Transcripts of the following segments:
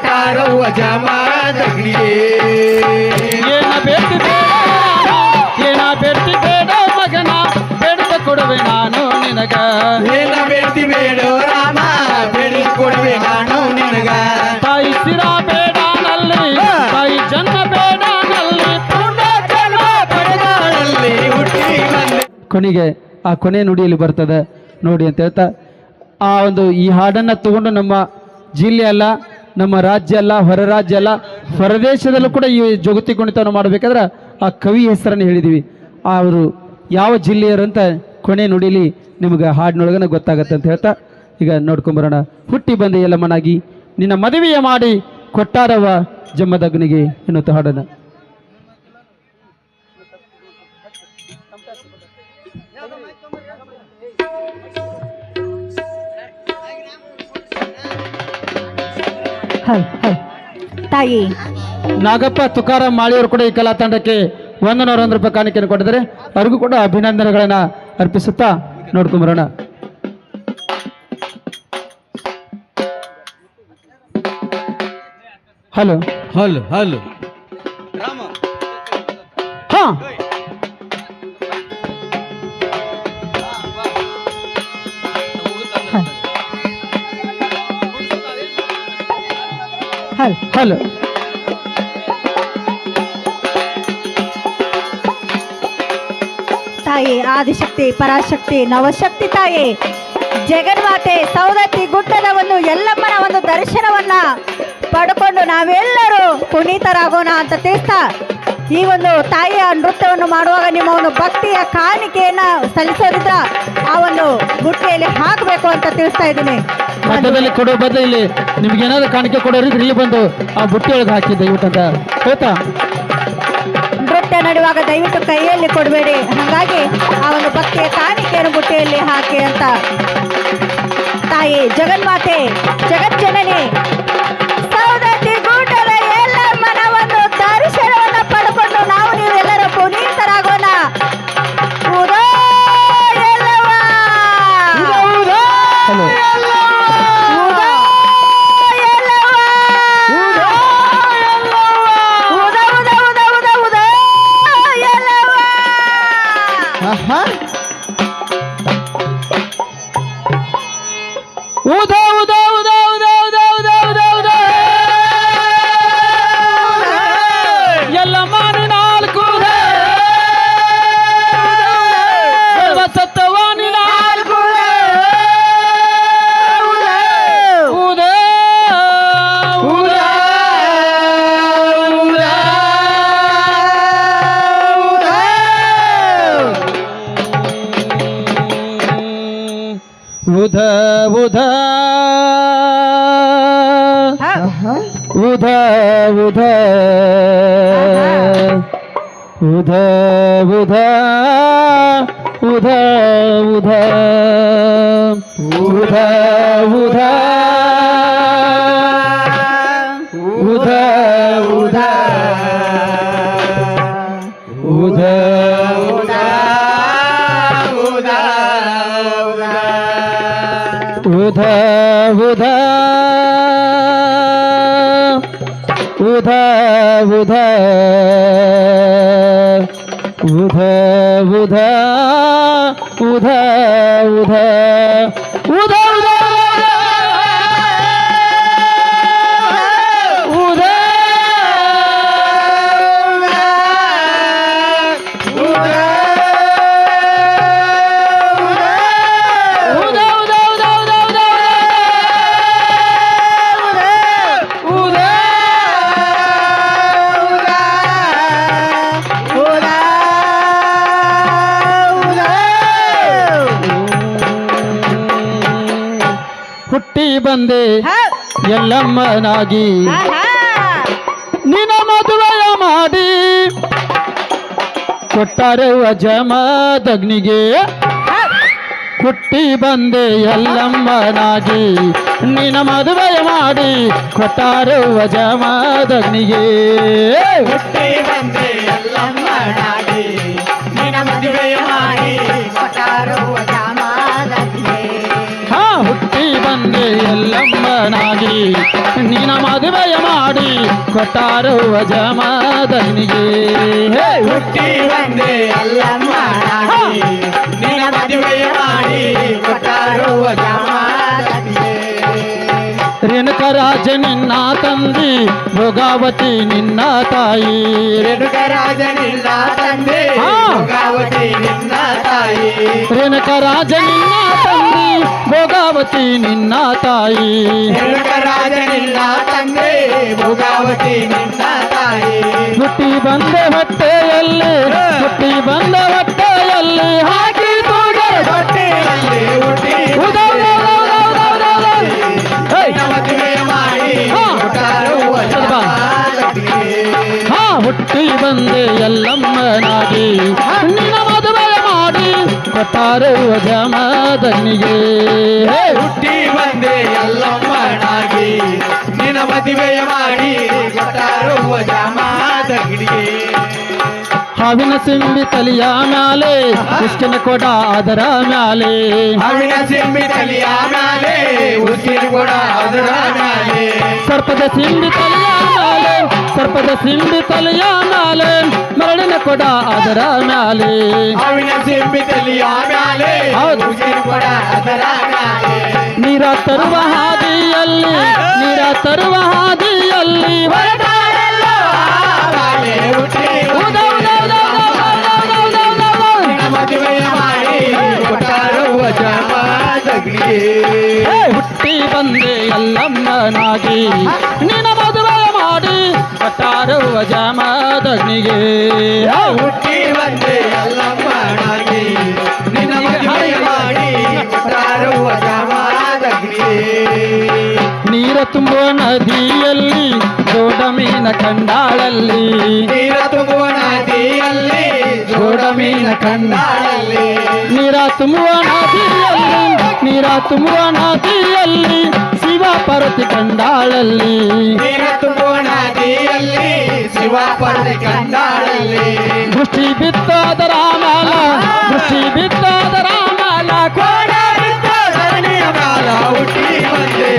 ಕೊಟ್ಟಾರವ್ವ ಜಮಾದಗ್ನಿಗೆ ಏನ ಬೇಡ್ತಿ ಬೇಡ ಏನ ಬೇಡ್ತಿ ಬೇಡ ಮಗನ? ಬೇಡದ ಕೊಡುವೆ ನಾನು ನಿನಗ. ಏನ ಬೇಡ್ತಿ ಬೇಡ ರಾಮ ಬೇಡಿ ಕೊಡುವೆ ನಾನು ನಿನಗ. ತಾಯಿ ಸಿರ ಬೇಡ ನಲ್ಲಿ ತಾಯಿ ಜನ್ಮ ಬೇಡ ನಲ್ಲಿ ಪುಣ್ಯ ಜನ್ಮ ಪಡೆದಾಳಲ್ಲಿ ಹುಟ್ಟಿ ಬಂದೆ. ಕೊನೆಗೆ ಆ ಕೊನೆ ನುಡಿಯಲ್ಲಿ ಬರ್ತದೆ ನೋಡಿ ಅಂತ ಹೇಳ್ತಾ ಆ ಒಂದು ಈ ಹಾಡನ್ನು ತಗೊಂಡು ನಮ್ಮ ಜಿಲ್ಲೆ ಅಲ್ಲ ನಮ್ಮ ರಾಜ್ಯ ಅಲ್ಲ, ಹೊರ ರಾಜ್ಯ ಅಲ್ಲ, ಹೊರದೇಶದಲ್ಲೂ ಕೂಡ ಈ ಜಗತಿ ಕುಣಿತವನ್ನು ಮಾಡಬೇಕಾದ್ರೆ ಆ ಕವಿ ಹೆಸರನ್ನು ಹೇಳಿದೀವಿ ಅವರು ಯಾವ ಜಿಲ್ಲೆಯರು ಅಂತ ಕೊನೆ ನುಡಿಲಿ ನಿಮಗೆ ಹಾಡಿನೊಳಗನ ಗೊತ್ತಾಗತ್ತೆ ಅಂತ ಹೇಳ್ತಾ, ಈಗ ನೋಡ್ಕೊಂಬರೋಣ ಹುಟ್ಟಿ ಬಂದೆ ಎಲ್ಲಮ್ಮನಾಗಿ ನಿನ್ನ ಮದುವೆಯ ಮಾಡಿ ಕೊಟ್ಟಾರವ ಜಮ್ಮದಗ್ನಿಗೆ ಎನ್ನುತ್ತ ಹಾಡನ್ನು. ತಾಯಿ. ನಾಗಪ್ಪ ತುಕಾರಾಮ್ ಮಾಳಿಯವರು ಕೂಡ ಈ ಕಲಾ ತಂಡಕ್ಕೆ ಒಂದು ನೂರ ಒಂದು ರೂಪಾಯಿ ಕಾಣಿಕೆಯನ್ನು ಕೊಟ್ಟಿದ್ದಾರೆ. ಅವ್ರಿಗೂ ಕೂಡ ಅಭಿನಂದನೆಗಳನ್ನ ಅರ್ಪಿಸುತ್ತಾ ನೋಡ್ಕೊಂಬರೋಣ. ಹಲೋ. Hello hello. ಹಾ. Hi hello. ತಾಯಿ, ಆದಿಶಕ್ತಿ, ಪರಾಶಕ್ತಿ, ನವಶಕ್ತಿ ತಾಯಿ. ಜಗನ್ಮಾತೆ ಸೌದತ್ತಿ ಒಂದು ಎಲ್ಲಮ್ಮನ ಒಂದು ದರ್ಶನವನ್ನ ಪಡ್ಕೊಂಡು ನಾವೆಲ್ಲರೂ ಪುನೀತರಾಗೋಣ ಅಂತ ತಿಳಿಸ್ತಾ ಈ ಒಂದು ತಾಯಿಯ ನೃತ್ಯವನ್ನು ಮಾಡುವಾಗ ನಿಮ್ಮ ಒಂದು ಭಕ್ತಿಯ ಕಾಣಿಕೆಯನ್ನ ಸಲ್ಲಿಸೋದ್ರಿಂದ ಆ ಒಂದು ಬುಟ್ಟಿಯಲ್ಲಿ ಹಾಕಬೇಕು ಅಂತ ತಿಳಿಸ್ತಾ ಇದ್ದೀನಿ. ಮಧ್ಯದಲ್ಲಿ ಕೊಡೋ ಬದಲು ಇಲ್ಲಿ ನಿಮ್ಗೆ ಏನಾದ್ರು ಕಾಣಿಕೆ ಕೊಡೋರಿದ್ರೆ ಇಲ್ಲಿ ಬಂದು ಆ ಬುಟ್ಟಿ ಒಳಗೆ ಹಾಕಿ ದಯವಿಟ್ಟು ಅಂತ. ನೃತ್ಯ ನಡೆಯುವಾಗ ದಯವಿಟ್ಟು ಕೈಯಲ್ಲಿ ಕೊಡಬೇಡಿ. ಹಾಗಾಗಿ ಆ ಒಂದು ಭಕ್ತಿಯ ಕಾಣಿಕೆಯನ್ನು ಬುಟ್ಟಿಯಲ್ಲಿ ಹಾಕಿ ಅಂತ. ತಾಯಿ ಜಗನ್ಮಾತೆ ಜಗಜ್ಜನನಿ उधा उधा उधा उधा. उधा उधा. उधा उधा. उधा उधा. उधा उधा. उधा উধা উধা উধা উধা উধা ಬಂದೆ. ಎಲ್ಲಮ್ಮನಾಗಿ. ನಿನ್ನ ಮದುವೆಯ ಮಾಡಿ. ಕೊಟ್ಟರೆ ವಜಮದಗ್ನಿಗೆ. ಹುಟ್ಟಿ ಬಂದೆ ಎಲ್ಲಮ್ಮನಾಗಿ. ನಿನ್ನ ಮದುವೆ ಮಾಡಿ. ಕೊಟ್ಟಾರೆ ವಜಮದಗ್ನಿಗೆ. ಹುಟ್ಟಿ ಬಂದೆ ಎಲ್ಲಮ್ಮ ಎಲ್ಲಮ್ಮನಾಗಿ ನಿನ್ನ ಮದುವೆಯ ಮಾಡಿ ಕೊಟ್ಟಾರು ಜಮದನಿಗೆ ಹೇ ಹುಟ್ಟಿ ಬಂದೆ ಅಲ್ಲಮ್ಮನಾಗಿ ನಿನ್ನ ಮದುವೆಯ ಮಾಡಿ ಕೊಟ್ಟಾರುವ ಜಮಾದನಿಗೆ ರೇಣುಕರಾಜ ನಿನ್ನ ತಂದಿ ಭೋಗಾವತಿ ನಿನ್ನ ತಾಯಿ ರೇಣುಕರಾಜ ನಿನ್ನ ತಂದೆ ಹಾ. ಭೋಗಾವತಿ ನಿನ್ನ ತಾಯಿ ರೇಣುಕರಾಜ ನಿನ್ನ ತಂದಿ ಭೋಗಾವತಿ ನಿನ್ನ ತಾಯಿ. ರೇಣುಕರಾಜ ನಿನ್ನ ತಂದೆ ಭೋಗಾವತಿ ನಿನ್ನ ತಾಯಿ. ಹುಟ್ಟಿ ಬಂದ ಹೊಟ್ಟೆಯಲ್ಲಿ ಹುಟ್ಟಿ ಬಂದ ಹೊಟ್ಟೆಯಲ್ಲಿ ಹಾಕಿ ಹೊಟ್ಟೆಯಲ್ಲಿ ಹುಟ್ಟಿ. ಹೇ. ಹುಟ್ಟಿ ಬಂದೆ ಎಲ್ಲಮ್ಮನಾಗಿ. ನಿನ್ನ ಮದುವೆ ಮಾಡಿ ಕೊಟ್ಟಾರು ಜಮದನಿಗೆ ಹೇ. ಹುಟ್ಟಿ ಬಂದೆ ಎಲ್ಲಮ್ಮನಾಗಿ ನಿನ್ನ ಮದುವೆಯ ಮಾಡಿ ಕೊಟ್ಟಾರುವ ಜಮಾದನಿಗೆ ಹಾವಿನ ಸಿಂಬಿ ತಲಿಯ ಮ್ಯಾಲೆ ಉಸ್ಕಿನ ಕೊಡ ಅದರ ಮ್ಯಾಲೆ ಅವಿನ ಸಿಂಬಿ ತಲಿಯ ಮ್ಯಾಲೆ ಉಸಿರು ಕೊಡ ಅದರ ಮ್ಯಾಲೆ ಸರ್ಪದ ಸಿಂಬಿ ತಲೆಯ ಮ್ಯಾಲೆ ಸರ್ಪದ ಸಿಂಬಿ ತಲೆಯ ಮ್ಯಾಲೆ ಮರಳಿನ ಕೊಡ ಅದರ ಮ್ಯಾಲೆ ಅವಿನ ಸಿಂಬಿ ತಲಿಯ ಮ್ಯಾಲೆ ಹೌದು. ಉಸಿರು ಕೊಡ ಅದರ ಮ್ಯಾಲೆ ನೀರ ತರುವ ಹಾದಿಯಲ್ಲಿ ನೀರ ತರುವ ಹಾದಿಯಲ್ಲಿ ಹೊರಟಾರೆಲ್ಲೋ ಮದುವೆಯ ಮಾಡಿ ಕೊಟ್ಟಾರುವ ಹೇ, ಹುಟ್ಟಿ ಬಂದೆ ಎಲ್ಲಮ್ಮನಾಗಿ ನಿನ್ನ ಮದುವೆ ಮಾಡಿ ಕೊಟ್ಟಾರುವ ಜಮದಗ್ನಿಗೆ ಹುಟ್ಟಿ ಬಂದೆ ಎಲ್ಲಮ್ಮನಾಗಿ ನಿನ್ನ ಮದುವೆಯ ಮಾಡಿ ಕೊಟ್ಟಾರುವ ಜಮಾದನಿಗೆ ನೀರ ತುಂಬುವ ನದಿಯಲ್ಲಿ ದೊಡ್ಡ ಮೀನ ಕಂಡಾಳಲ್ಲಿ. ನೀರ ತುಂಬುವ ನದಿಯಲ್ಲಿ ದೊಡ್ಡ ಮೀನ ಕಂಡಾಳಲ್ಲಿ ನೀರ ತುಂಬುವ ನದಿಯಲ್ಲಿ ನೀರ ತುಂಬುವ ನದಿಯಲ್ಲಿ ಶಿವ ಪರತಿ ಕಂಡಾಳಲ್ಲಿ. ನೀರ ತುಂಬುವ ನದಿಯಲ್ಲಿ ಶಿವ ಪರತಿ ಕಂಡಾಳಲ್ಲಿ ದೃಷ್ಟಿ ಬಿತ್ತಾದ ರಾಮಾಲ ದೃಷ್ಟಿ ಬಿತ್ತಾದ ರಾಮಾಲ ಕೋಡ ಬಿತ್ತಾದ ರಾಮಾಲ ಹುಟ್ಟಿ ಬಂದೆ.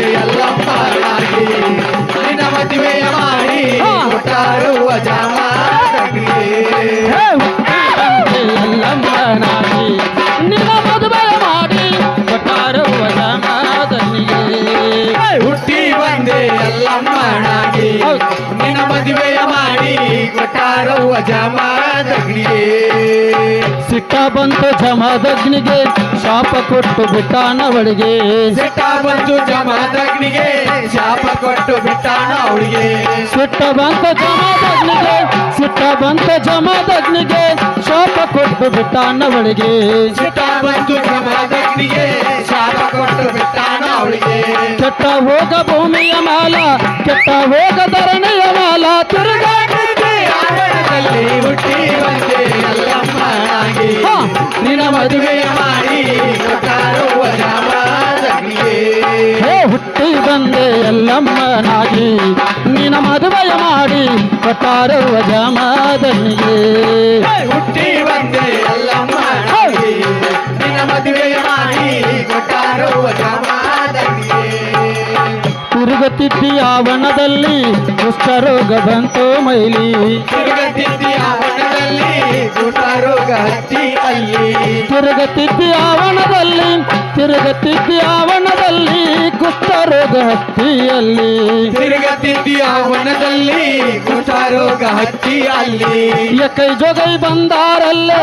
ಸಿಟ್ಟ ಬಂತು ಜಮದಗ್ನಿಗೆ ಶಾಪ ಕೊಟ್ಟು ಬಿಟ್ಟಾನವಳಿಗೆ ಸಿಟ್ಟ ಬಂತು ಜಮಾದಗ್ನಿಗೆ ಶಾಪ ಕೊಟ್ಟು ಬಿಟ್ಟಾನ ಅವಳಿಗೆ ಸಿಟ್ಟ ಬಂತ ಜಮದಗ್ನಿಗೆ ಸಿಟ್ಟ ಬಂತ ಜಮದಗ್ನಿಗೆ ಶಾಪ ಕೊಟ್ಟು ಬಿಟ್ಟಾನವಳಿಗೆ ಸಿಟ್ಟ ಬಂತು ಜಮಾದಗ್ನಿಗೆ ಶಾಪ ಕೊಟ್ಟು ಬಿಟ್ಟಾನ ಅವಳಿಗೆ ಕೆಟ್ಟ ಹೋಗ ಭೂಮಿಯ ಮಾಲ ಕೆಟ್ಟ ಹೋಗ ಧರಣಿಯ ಮಾಲ ತಿರುಗ ಆವರಣದಲ್ಲಿ ಹುಟ್ಟಿ ಬಂದೆ ಎಲ್ಲಮ್ಮನಾಗಿ ಹಾ. ನಿನ್ನ ಮದುವೆಯ ಮಾಡಿ ಕೊಟ್ಟಾರುವ ಜಮಾದಗ್ನಿಗೆ ಹೇ ಹುಟ್ಟಿ ಬಂದೆ ಎಲ್ಲಮ್ಮನಾಗಿ ನಿನ್ನ ಮದುವೆಯ ಮಾಡಿ ಕೊಟ್ಟಾರುವ ಜಮದನಿಗೆ ಹುಟ್ಟಿ ಬಂದೆ ಎಲ್ಲಮ್ಮನಾಗಿ ನಿನ್ನ ಮದುವೆಯ ಮಾಡಿ ಕೊಟ್ಟಾರುವ ಜಮಾದಗ್ನಿಗೆ ತಿರುಗುತ್ತಿದ್ದಿ ಆವರಣದಲ್ಲಿ ಕುಷ್ಠರೋಗ ಬಂತು ಮೈಲಿ. ತಿರುಗತಿದ್ದಿ ಆವರಣದಲ್ಲಿ ರೋಗ ಹತ್ತಿ ಅಲ್ಲಿ. ತಿರುಗುತ್ತಿದ್ದಿ ಆವರಣದಲ್ಲಿ ತಿರುಗುತ್ತಿದ್ದಿ ಆವರಣದಲ್ಲಿ ಕುಷ್ಠರೋಗ ಹತ್ತಿಯಲ್ಲಿ ತಿರುಗತಿದ್ದಿ ಆವರಣದಲ್ಲಿ ಕುಷ್ಠರೋಗ ಹತ್ತಿಯಲ್ಲಿ ಎಕೈ ಜೊಗೈ ಬಂದಾರಲ್ಲೇ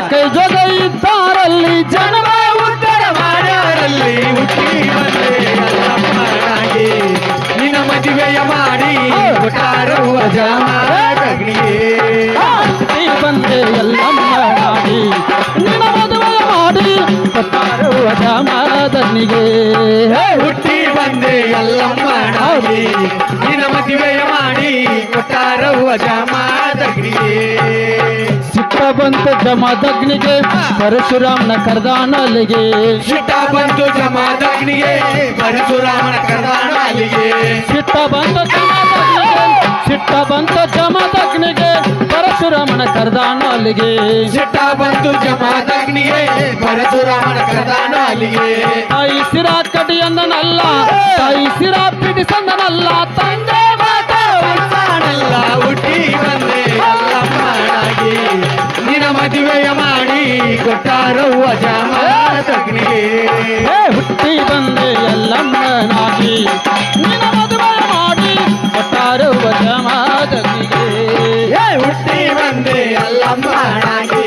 ಎಕೈ ಜೊಗೈ ಇದ್ದಾರಲ್ಲಿ ಜನವ ಉತ್ತರ ಮಾಡ್ಯಾರಲ್ಲಿ ಹುಟ್ಟಿ ಬಂದೆ. ಮದುವೆಯ ಮಾಡಿ ಕೊಟ್ಟಾರುವ ಜಮಾದಗ್ನಿಗೆ ಬಂದೆ ಬಂದೆ ಎಲ್ಲಮ್ಮನಾಗಿ ನಿನ್ನ ಮದುವೆ ಮಾಡಿ. ಕೊಟ್ಟಾರುವ ಜಮದನಿಗೆ ಹುಟ್ಟಿ ಬಂದೆ ಎಲ್ಲಮ್ಮನಾಗಿ ನಿನ್ನ ಮದುವೆಯ ಮಾಡಿ ಕೊಟ್ಟಾರುವ ಜಮಾದಗ್ನಿಗೆ ಸಿಟ್ಟ ಬಂತ ಜಮದಗ್ನಿಗೆ ಪರಶುರಾಮನ ಕರ್ದಾನಲ್ಲಿಗೆ. ಶಿಟ್ಟ ಬಂತು ಜಮಾದಗ್ನಿಗೆ ಪರಶುರಾಮನ ಕರ್ದಾನಲಿಗೆ ಶಿಟ್ಟ ಬಂತು ಜಮದಗ್ನಿಗೆ ಸಿಟ್ಟ ಬಂತ ಜಮದಗ್ನಿಗೆ ಪರಶುರಾಮನ ಕರ್ದಾನಲಿಗೆ ಶಿಟ್ಟ ಬಂತು ಜಮಾದಗ್ನಿಗೆ ಪರಶುರಾಮನ ಕರ್ದಾನಲಿಗೆ ಐಸಿರಾ ತಾಯಿ ಸಿರಾ ಕಡಿಯಂದನಲ್ಲ ತಾಯಿ ಸಿರಾ ಪಿಡಿಸಂದನಲ್ಲ ತಂದೆ ಎಲ್ಲಮ್ಮನಾಗಿ ನಿನ್ನ ಮದುವೆ ಮಾಡಿ ಕೊಟ್ಟಾರು ಜಮಾದಗ್ನಿಗೆ ಏ ಹುಟ್ಟಿ ಬಂದೆ ಎಲ್ಲಮ್ಮನಾಗಿ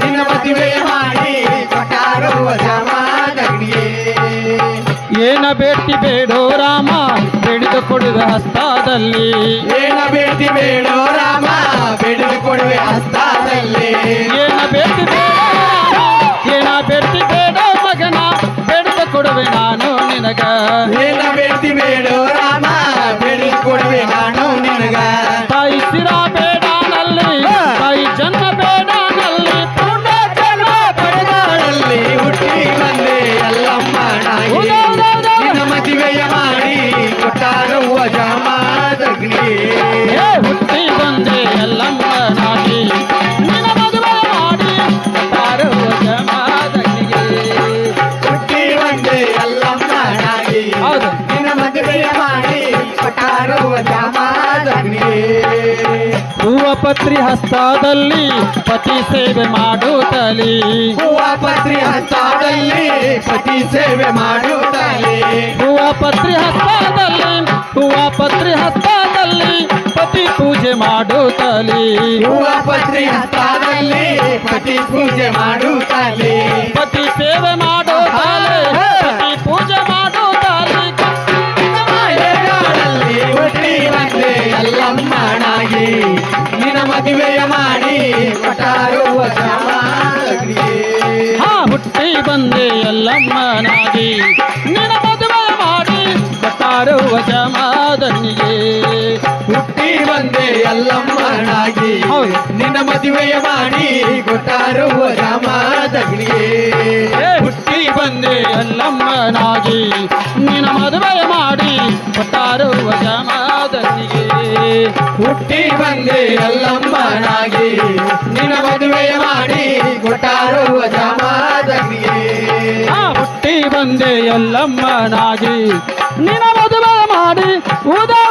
ನಿನ್ನ ಮದುವೆ ಮಾಡಿ ಕೊಟ್ಟಾರವ್ವ ಜಮಾದಗ್ನಿಗೆ ಏನ ಬೇಟಿ ಬೇಡೋ ರಾಮ ಬೆಳೆದು ಕೊಡುವ ಹಸ್ತಾದಲ್ಲಿ. ಏನ ಬೇಟಿ ಬೇಡೋ ರಾಮ ಬೆಳೆದು ಕೊಡುವೆ ಹಸ್ತಾದಲ್ಲಿ. ನಾನು ನಿನಗ ಏನ ಬೇಟಿ ಪತ್ರಿ ಹಸ್ತದಲ್ಲಿ ಪತಿ ಸೇವೆ ಮಾಡುತ್ತಲಿ ಹೂವ ಪತ್ರಿ ಹಸ್ತಾದಲ್ಲಿ ಪತಿ ಸೇವೆ ಮಾಡುತ್ತಾಳೆ ಹೂವ ಪತ್ರಿ ಹಸ್ತದಲ್ಲಿ ಹೂವ ಪತ್ರಿ ಹಸ್ತದಲ್ಲಿ ಪತಿ ಪೂಜೆ ಮಾಡುತ್ತಲಿ ಹೂವ ಪತ್ರಿ ಹಸ್ತಾದಲ್ಲಿ ಪತಿ ಪೂಜೆ ಮಾಡುತ್ತಾಳೆ ಪತಿ ಸೇವೆ ಮಾಡುತ್ತಾಳೆ ಪತಿ ಪೂಜೆ ಮಾಡುತ್ತಾಳೆ ಹುಟ್ಟಿ ಬಂದೆ ಎಲ್ಲಮ್ಮನಾಗಿ. ನಿನ್ನ ಮದುವೆಯ ಮಾಡಿ ಸಮಾಧಿಗೆ ಹಾ ಹುಟ್ಟಿ ಬಂದೆ ಎಲ್ಲಮ್ಮನಾಗಿ. ನಿನ್ನ ಮಾಡಿ ಕೊಟ್ಟಾರುವ ಜಮಾದನಿಗೆ ಹುಟ್ಟಿ ಬಂದೆ ಎಲ್ಲಮ್ಮನಾಗಿ. ನಿನ್ನ ಮದುವೆಯ ಮಾಡಿ ಕೊಟ್ಟಾರುವ ಜಮಾ ಏ. ಹುಟ್ಟಿ ಬಂದೆ ಎಲ್ಲಮ್ಮನಾಗಿ ನಿನ್ನ ಮದುವೆ ಮಾಡಿ ಕೊಟ್ಟಾರುವ ಜಮಾದನಿಗೆ ಹುಟ್ಟಿ ಬಂದೆ ಎಲ್ಲಮ್ಮನಾಗಿ ನಿನ್ನ ಮದುವೆಯ ಮಾಡಿ ಕೊಟ್ಟಾರುವ ಹುಟ್ಟಿ ಬಂದೆ ಎಲ್ಲಮ್ಮನಾಗಿ ನಿನ್ನ ಮದುವೆ ಮಾಡಿ ಉದಾ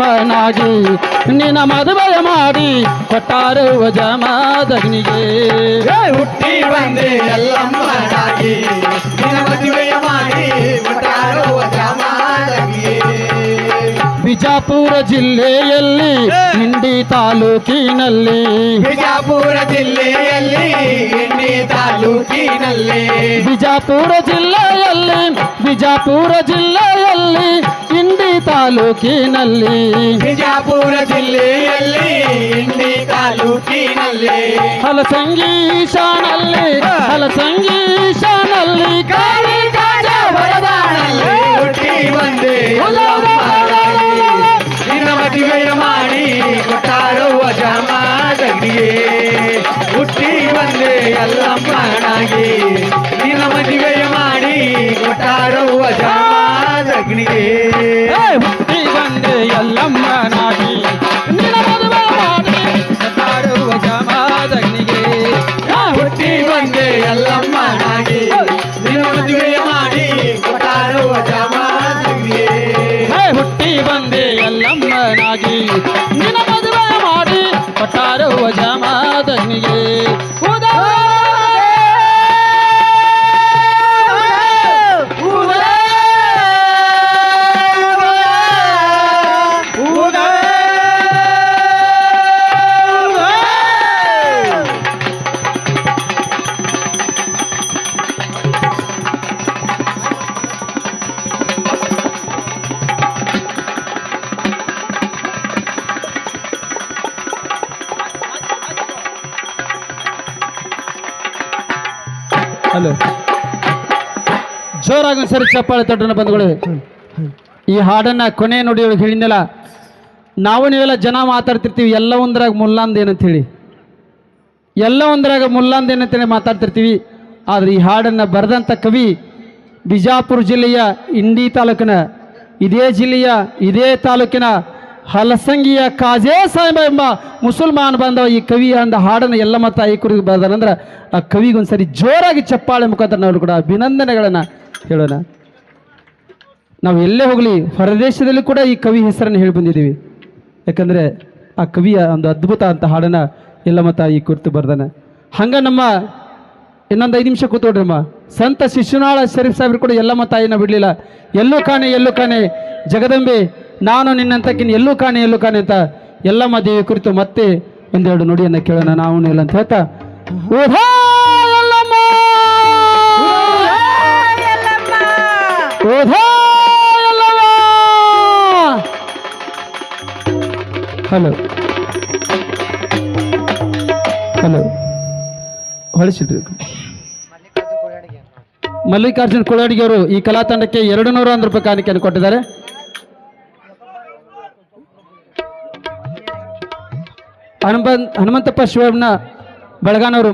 ಎಲ್ಲಮ್ಮನಾಗಿ ನಿನ್ನ ಮದುವೆ ಮಾಡಿ ಕೊಟ್ಟಾರು ಜಮಾದಗ್ನಿಗೆ ಹುಟ್ಟಿ ಬಂದೆ ಎಲ್ಲಮ್ಮನಾಗಿ ನಿನ್ನ ಮದುವೆಯ ಮಾಡಿ ಕೊಟ್ಟಾರು ಬಿಜಾಪುರ ಜಿಲ್ಲೆಯಲ್ಲಿ ಹಿಂಡಿ ತಾಲೂಕಿನಲ್ಲಿ. ಬಿಜಾಪುರ ಜಿಲ್ಲೆಯಲ್ಲಿ ಹಿಂಡಿ ತಾಲೂಕಿನಲ್ಲಿ. ಬಿಜಾಪುರ ಜಿಲ್ಲೆಯಲ್ಲಿ ಬಿಜಾಪುರ ಜಿಲ್ಲೆಯಲ್ಲಿ ಇಂಡಿ ತಾಲೂಕಿನಲ್ಲಿ ಬಿಜಾಪುರ ಜಿಲ್ಲೆಯಲ್ಲಿ ಇಂಡಿ ತಾಲೂಕಿನಲ್ಲಿ ಹಲಸಂಗೀಶಾನಲ್ಲಿ ಹಲಸಂಗೀಶಾನಲ್ಲಿ ಕಾಳಿ ಕಾಜ ವರದಾನಲ್ಲಿ ಹುಟ್ಟಿ ಬಂದೆ ಎಲ್ಲಮ್ಮನಾಗಿ ನಿನ್ನ ಮದುವೆಯ ಮಾಡಿ ಕೊಟ್ಟಾರುವ ಜಮಾದಗ್ನಿಗೆ ಹುಟ್ಟಿ ಬಂದೆ ಎಲ್ಲಮ್ಮನಾಗಿ ನಿನ್ನ ಮದುವೆಯ ಮಾಡಿ ಕೊಟ್ಟಾರುವ ಜಮಾದಗ್ನಿಗೆ ಏ, ಹುಟ್ಟಿ ಬಂದೆ ಎಲ್ಲಮ್ಮನಾಗಿ ನಿನ್ನ ಮದುವೆ ಮಾಡಿ ಕೊಟ್ಟಾರುವ ಜಮಾದಗ್ನಿಗೆ ಆ ಹುಟ್ಟಿ ಬಂದೆ ಎಲ್ಲಮ್ಮನಾಗಿ ನಿನ್ನ ಮದುವೆಯ ಮಾಡಿ ಕೊಟ್ಟಾರುವ ಜಮಾದಗ್ನಿಗೆ ಹೇ ಹುಟ್ಟಿ ಬಂದೆ ಎಲ್ಲಮ್ಮನಾಗಿ ನಿನ್ನ ಹಲೋ ಜೋರಾಗಿ ಒಂದ್ಸರಿ ಚಪ್ಪಾಳೆ ತಟ್ಟನ ಬಂಧುಗಳೇ ಈ ಹಾಡನ್ನ ಕೊನೆ ನುಡಿಯೊಳಗೆ ಹೇಳಿದ್ನಲ್ಲ, ನಾವು ನೀವೆಲ್ಲ ಜನ ಮಾತಾಡ್ತಿರ್ತೀವಿ, ಎಲ್ಲ ಒಂದ್ರಾಗ ಮುಲ್ಲಾಂದ್ ಏನಂತ ಹೇಳಿ ಎಲ್ಲ ಒಂದ್ರಾಗ ಮುಲ್ಲಾಂದ್ ಏನಂತೇಳಿ ಮಾತಾಡ್ತಿರ್ತೀವಿ. ಆದ್ರೆ ಈ ಹಾಡನ್ನು ಬರೆದಂಥ ಕವಿ ಬಿಜಾಪುರ ಜಿಲ್ಲೆಯ ಇಂಡಿ ತಾಲೂಕಿನ, ಇದೇ ಜಿಲ್ಲೆಯ, ಇದೇ ತಾಲೂಕಿನ ಹಲಸಂಗಿಯ ಕಾಜೇ ಸಾಹೇಬ ಎಂಬ ಮುಸಲ್ಮಾನ್ ಬಾಂಧವ ಈ ಕವಿ ಅಂದ ಹಾಡನ್ನು ಎಲ್ಲ ಮತ ಈ ಕುರಿತು ಬರೆದಾರಂದ್ರೆ ಆ ಕವಿಗೊಂದ್ಸರಿ ಜೋರಾಗಿ ಚಪ್ಪಾಳೆ ಮುಖಾಂತರ ನಾವು ಕೂಡ ಅಭಿನಂದನೆಗಳನ್ನು ಹೇಳೋಣ. ನಾವು ಎಲ್ಲೇ ಹೋಗಲಿ, ಹೊರದೇಶದಲ್ಲಿ ಕೂಡ ಈ ಕವಿ ಹೆಸರನ್ನು ಹೇಳಿ ಬಂದಿದ್ದೀವಿ. ಯಾಕಂದರೆ ಆ ಕವಿಯ ಒಂದು ಅದ್ಭುತ ಅಂತ ಹಾಡನ್ನು ಎಲ್ಲ ಮತ ಈ ಕುರಿತು ಬರ್ದಾನೆ. ಹಂಗೆ ನಮ್ಮ ಇನ್ನೊಂದು ಐದು ನಿಮಿಷ ಕೂತ್ಕೊಡ್ರಮ್ಮ ಸಂತ ಶಿಶುನಾಳ ಶರೀಫ್ ಸಾಹೇಬ್ರು ಕೂಡ ಎಲ್ಲ ತಾಯಿನ ಬಿಡಲಿಲ್ಲ. ಎಲ್ಲೂ ಕಾಣೆ ಎಲ್ಲೂ ಕಾಣೆ. ಜಗದಂಬೆ ನಾನು ನಿನ್ನಂತಕ್ಕಿನ ಎಲ್ಲೂ ಕಾಣೆ ಎಲ್ಲೂ ಕಾಣೆ ಅಂತ ಎಲ್ಲಮ್ಮ ದೇವಿ ಕುರಿತು ಮತ್ತೆ ಒಂದೆರಡು ನುಡಿಯನ್ನು ಕೇಳೋಣ. ನಾವು ಇಲ್ಲ ಅಂತ ಹೇಳ್ತಾ ಹಲೋ ಹಲೋ ಹೊಳಿಸಿದ್ರಿ ಮಲ್ಲಿಕಾರ್ಜುನ್ ಕೊಳಾಡಿಗೆ ಅವರು ಈ ಕಲಾ ತಂಡಕ್ಕೆ ಎರಡು ನೂರ ಒಂದು ರೂಪಾಯಿ ಕಾಣಿಕೆಯನ್ನು ಕೊಟ್ಟಿದ್ದಾರೆ. ಹನುಮಂತ ಹನುಮಂತಪ್ಪ ಶಿವಣ್ಣ ಬೆಳಗಾನವರು